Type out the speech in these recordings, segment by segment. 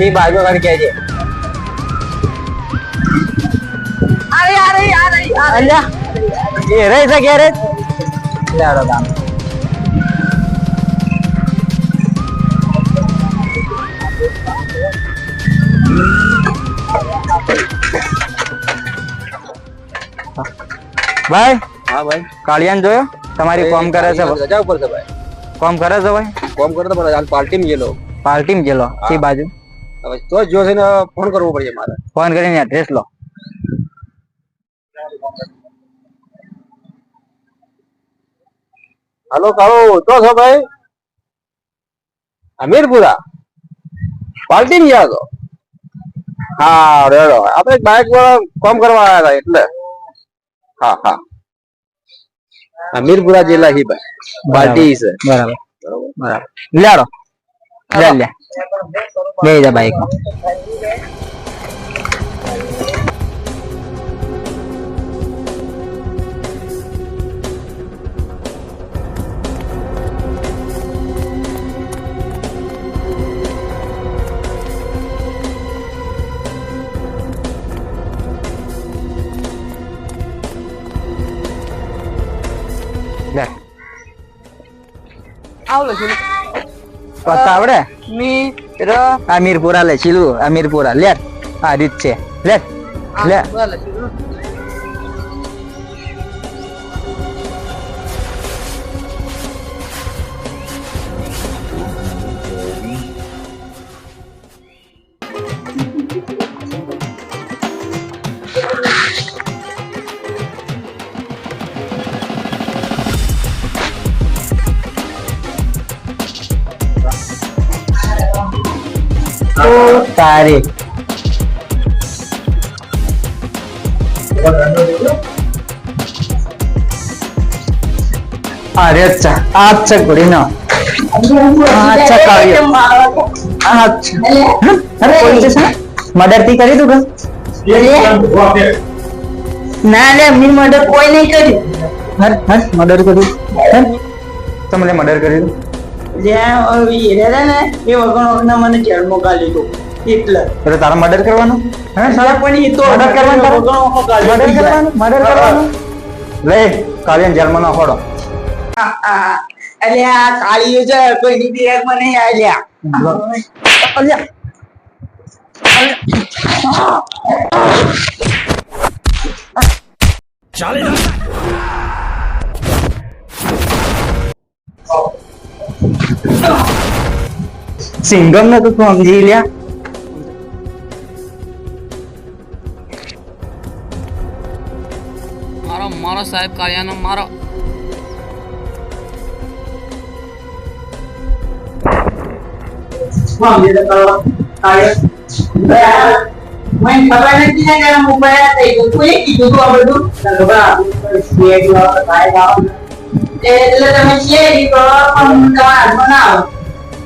તે બાજુ આગળ કહેજે અરે અરે અરે અલ્યા. એ રહી છે ગેરેજ લેડો ગામ. ભાઈ? હા ભાઈ. કાળિયાન જોયો? તમારી કોમ કરે છે રજા ઉપર છે ભાઈ. કોમ કરે છે ભાઈ? કોમ કરતો પણ પાર્ટી પાર્ટીમાં ગયેલો. પાર્ટીમાં ગયેલો. તે બાજુ. હવે તો જ જોશે ને ફોન કરવો પડશે મારે. ફોન કરીને એડ્રેસ લો. હાલો કાળો તો છો ભાઈ? અમીરપુરા? પાર્ટી ગયા તો હા રેડો. આપણે બાઇક વાળા કોમ કરવા આવ્યા હતા એટલે. હા હા. અમીરપુરા જિલ્લા હી ભાઈ. પાર્ટી છે. બરાબર બરાબર. લેડો લે લે બે જા બાઈકમાં લે આવ પત્તા આવડે? મીર. આ મીરપુરા લે છીલું આ મીરપુરા. લે આ રીત છે. લે લે. આ લખ્યું તારી. અરે અચ્છા અચ્છા ઘોડીનો. અચ્છા કાવ્ય. અચ્છા અરે પોલીસ મર્ડરથી કરી તું ના લે મી મર્ડર કોઈ નહીં કર્યું. હર હર મર્ડર કર્યું? તમને મર્ડર કર્યું? જ્યાં હીરા ને એ વગણ મને જેલમાં દીધો. એટલે એટલે તારે મર્ડર કરવાનું? હે સાલા પણ ઈ તો મર્ડર કરવાનું તારે? વગણો મર્ડર કરવાનું? મર્ડર કરવાનું? લે કાલિયન જેલમાં ના ફોડો આ, આ, એટલે આ કાળીઓ છે કોઈની બિરાગમાં નહીં આલ્યા. અલ્યા. સિંગમ ને તો તું સમજી લ્યા મારો મારો સાહેબ કાળિયાનો મારો મને ખબર નથી ને કે મોબાઈલ થઈ ગયો કોઈ કીધું તું આ બધું તને ખબર આ શેર લો ભાઈ લાવો એટલે તમે શેર કરો પણ તમારા હાથમાં ના આવે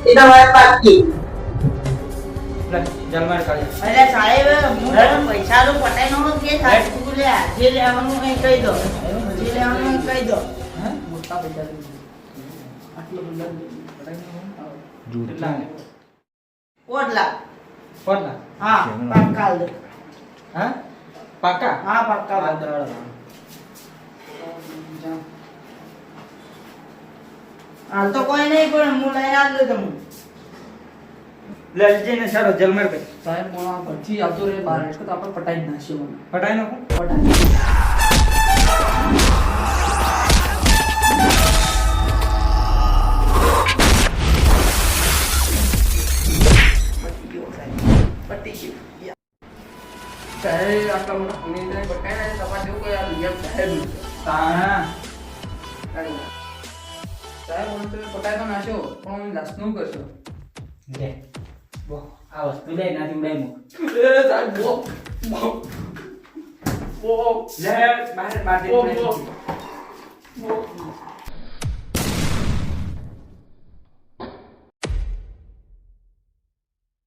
એ તમારે પાકી અરે સાહેબ હું તને પૈસાનું પટાઈનો કે સાહેબ તું લે જે લેવાનું એ કહી દો જે લેવાનું એ કહી દો પોટલા હા? પાક્કા? હાલ દે પાકા હા પાક્કા હાલ દે હાલ તો કોઈ નહીં પણ હું લઈને આલ દઉં તમને લલજીને સારો જલમેર કર સાહેબ મોણા આ આવતો રે બહાર એટલે તો આપણે પટાઈ જ નાખ્યો મને પટાઈ નાખો. પટાઈ. સાહેબ. આટલા મોટા પુણ્ય પટાઈ નાખ્યા તમારે જેવું કોઈ આ દુનિયા સાહેબ નથી. સાહેબ મને તમે પટાઈ તો નાશો પણ હું લાશનું કરશો લે બો આ વસ્તુ લે નાથી ઉડાઈ મૂક. એ તાર બો બો બો. લે મારે મારે બો બો. બો.